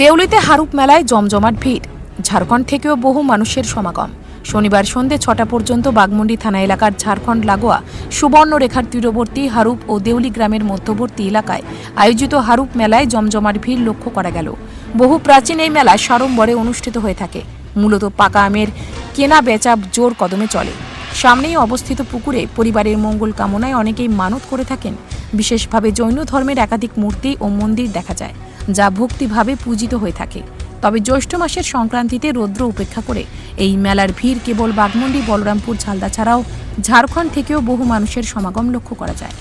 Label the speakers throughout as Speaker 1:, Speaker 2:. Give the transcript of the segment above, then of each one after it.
Speaker 1: দেউলিতে হারুপ মেলায় জমজমাট ভিড়। ঝাড়খণ্ড থেকেও বহু মানুষের সমাগম। শনিবার সন্ধে ছটা পর্যন্ত বাগমুন্ডি থানা এলাকার ঝাড়খণ্ড লাগোয়া সুবর্ণরেখার তীরবর্তী হারুপ ও দেউলি গ্রামের মধ্যবর্তী এলাকায় আয়োজিত হারুপ মেলায় জমজমাট ভিড় লক্ষ্য করা গেল। বহু প্রাচীন এই মেলা সাড়ম্বরে অনুষ্ঠিত হয়ে থাকে। মূলত পাকা আমের কেনা বেচা জোর কদমে চলে। সামনেই অবস্থিত পুকুরে পরিবারের মঙ্গল কামনায় অনেকেই মানত করে থাকেন। বিশেষভাবে জৈন ধর্মের একাধিক মূর্তি ও মন্দির দেখা যায়। যা ভক্তিভাবে পূজিত হয়ে থাকে। তবে জ্যৈষ্ঠ মাসের সংক্রান্তিতে রৌদ্র উপেক্ষা করে এই মেলার ভিড় কেবল বাগমুন্ডি বলরামপুর, ঝালদা ছাড়াও ঝাড়খণ্ড থেকেও বহু মানুষের সমাগম লক্ষ্য করা যায়।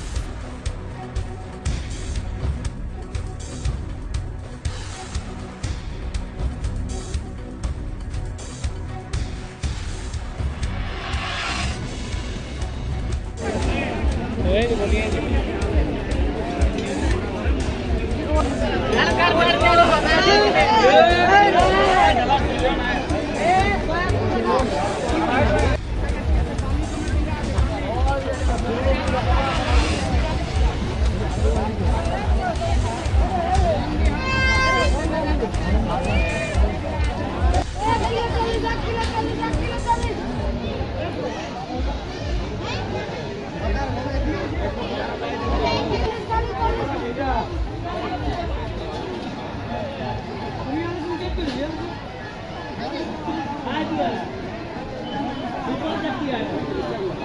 Speaker 1: Thank you.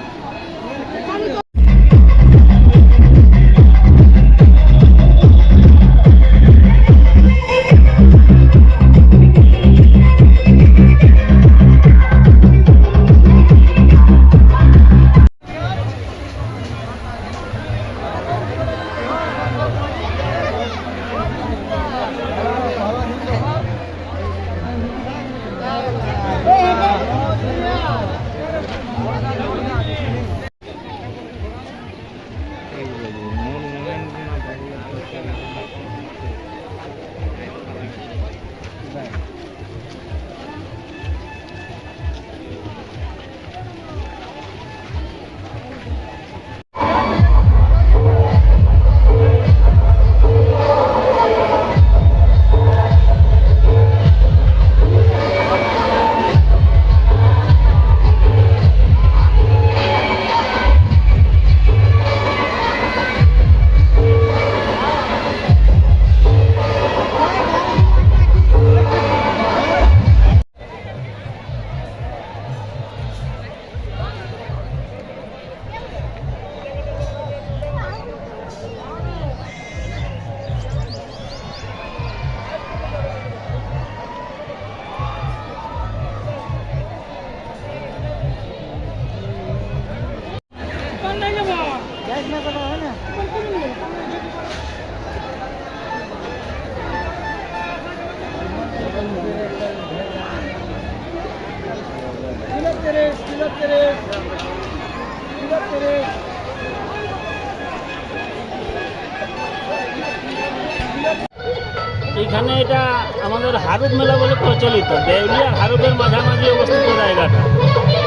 Speaker 2: এইখানে এটা আমাদের হারুপ মেলা বলে প্রচলিত। দেউলি আর হারুপের মাঝামাঝি অবস্থিত জায়গাটা।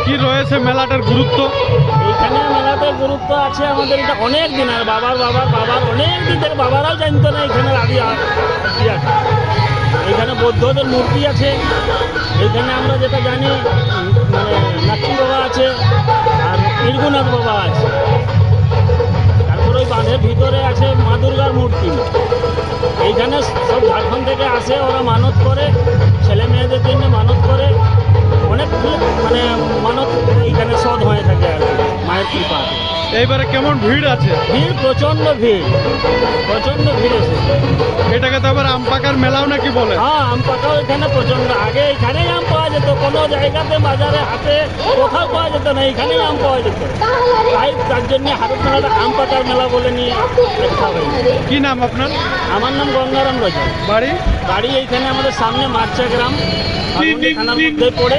Speaker 3: কি রয়েছে মেলাটার গুরুত্ব?
Speaker 2: এইখানে মেলাতে গুরুত্ব আছে আমাদের এটা অনেক দিন আর বাবার বাবার বাবার অনেক দিন থেকে বাবারাও জানতো না এখানে আদি এখানে বৌদ্ধদের মূর্তি আছে। এখানে আমরা যেটা জানি মানে লক্ষ্মী বাবা আছে আর বীরগুনাথ বাবা আছে। তারপর ওই বাঁধের ভিতরে আছে মা দুর্গার মূর্তি। এইখানে সব ঝাড়খণ্ড থেকে আসে ওরা মানত করে ছেলে মেয়েদের জন্য মানত করে। অনেক মানে মানত এইখানে সদ হয়ে থাকে আর মায়ের কৃপা।
Speaker 3: এইবারে কেমন ভিড় আছে?
Speaker 2: ভিড় প্রচণ্ড ভিড় প্রচণ্ড ভিড় আছে।
Speaker 3: এটাকে তো আবার আম পাকার মেলাও নাকি বলে?
Speaker 2: হ্যাঁ আম পাকাও এখানে প্রচণ্ড আগে যেত কোনো জায়গাতে বাজারে হাটে কোথাও পাওয়া যেত না এখানেই আম পাওয়া যেত। তাই তার জন্য হারুপ মেলাটা আম পাতার মেলা বলে নিয়ে
Speaker 3: কি নাম আপনার?
Speaker 2: আমার নাম গঙ্গারাম রাজা
Speaker 3: বাড়ি?
Speaker 2: বাড়ি এইখানে আমাদের সামনে মার্চা গ্রাম। থানার মধ্যে পড়ে।